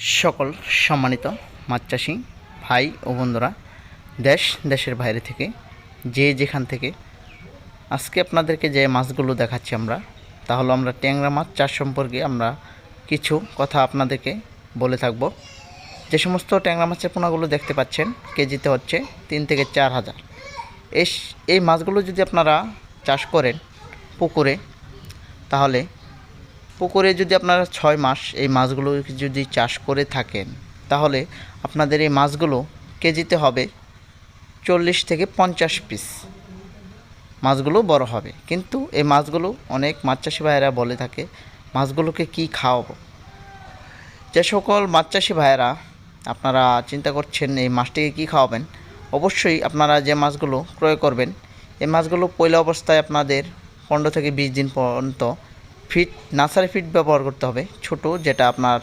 সকল সম্মানিত মাছ চাষি ভাই ও বন্ধুরা, দেশ, দেশের বাইরে থেকে, যে যেখান থেকে আজকে আপনাদেরকে যে মাছগুলো দেখাচ্ছি আমরা তাহলে আমরা ট্যাংরা মাছ চাষ সম্পর্কে আমরা কিছু কথা আপনাদেরকে বলে থাকব। যে সমস্ত ট্যাংরা মাছের পোনাগুলো দেখতে পাচ্ছেন, কেজিতে হচ্ছে তিন থেকে চার হাজার। এই এই মাছগুলো যদি আপনারা চাষ করেন পুকুরে, তাহলে পুকুরে যদি আপনারা ছয় মাস এই মাছগুলো যদি চাষ করে থাকেন, তাহলে আপনাদের এই মাছগুলো কেজিতে হবে চল্লিশ থেকে পঞ্চাশ পিস। মাছগুলো বড় হবে। কিন্তু এই মাছগুলো অনেক মাছ চাষি ভাইয়েরা বলে থাকে, মাছগুলোকে কি খাওয়াবো? যে সকল মাছ চাষি ভাইয়েরা আপনারা চিন্তা করছেন এই মাছটিকে কী খাওয়াবেন, অবশ্যই আপনারা যে মাছগুলো ক্রয় করবেন, এই মাছগুলো পয়লা অবস্থায় আপনাদের পনেরো থেকে বিশ দিন পর্যন্ত ফিট, নার্সারি ফিট ব্যবহার করতে হবে। ছোট, যেটা আপনার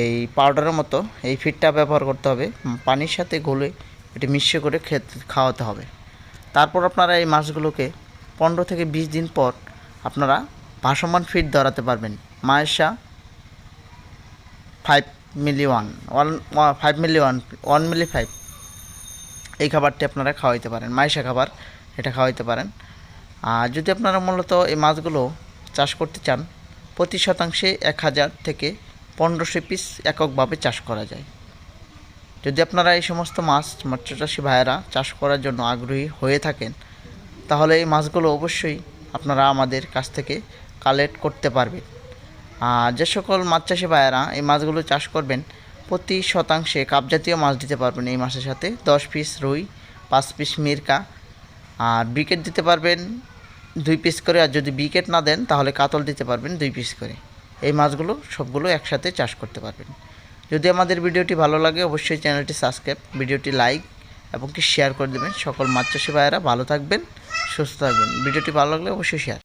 এই পাউডারের মতো, এই ফিটটা ব্যবহার করতে হবে। পানির সাথে ঘুলে এটি মিশ্র করে খেতে, খাওয়াতে হবে। তারপর আপনারা এই মাছগুলোকে পনেরো থেকে বিশ দিন পর আপনারা ভাসমান ফিট ধরাতে পারবেন। Maisha five milli one one five milli one one milli five এই খাবারটি আপনারা খাওয়াইতে পারেন। মাইশা খাবার, এটা খাওয়াইতে পারেন। আর যদি আপনারা মূলত এই মাছগুলো চাষ করতে চান, প্রতি শতাংশে এক হাজার থেকে পনেরোশো পিস এককভাবে চাষ করা যায়। যদি আপনারা এই সমস্ত মাছ মৎস্য চাষি ভাইয়েরা চাষ করার জন্য আগ্রহী হয়ে থাকেন, তাহলে এই মাছগুলো অবশ্যই আপনারা আমাদের কাছ থেকে কালেক্ট করতে পারবেন। আর যে সকল মাছ চাষি ভাইয়েরা এই মাছগুলো চাষ করবেন, প্রতি শতাংশে কাপজাতীয় মাছ দিতে পারবেন এই মাছের সাথে। দশ পিস রুই, পাঁচ পিস মিরকা, আর বিকেট দিতে পারবেন দুই পিস করে আর যদি বিকেট না দেন, তাহলে কাতল দিতে পারবেন দুই পিস করে। এই মাছগুলো সবগুলো একসাথে চাষ করতে পারবেন। যদি আমাদের ভিডিওটি ভালো লাগে, অবশ্যই চ্যানেলটি সাবস্ক্রাইব ভিডিওটি লাইক এবং কি শেয়ার করে দেবেন। সকল মাছ চাষি ভাইয়েরা ভালো থাকবেন, সুস্থ থাকবেন। ভিডিওটি ভালো লাগলে অবশ্যই শেয়ার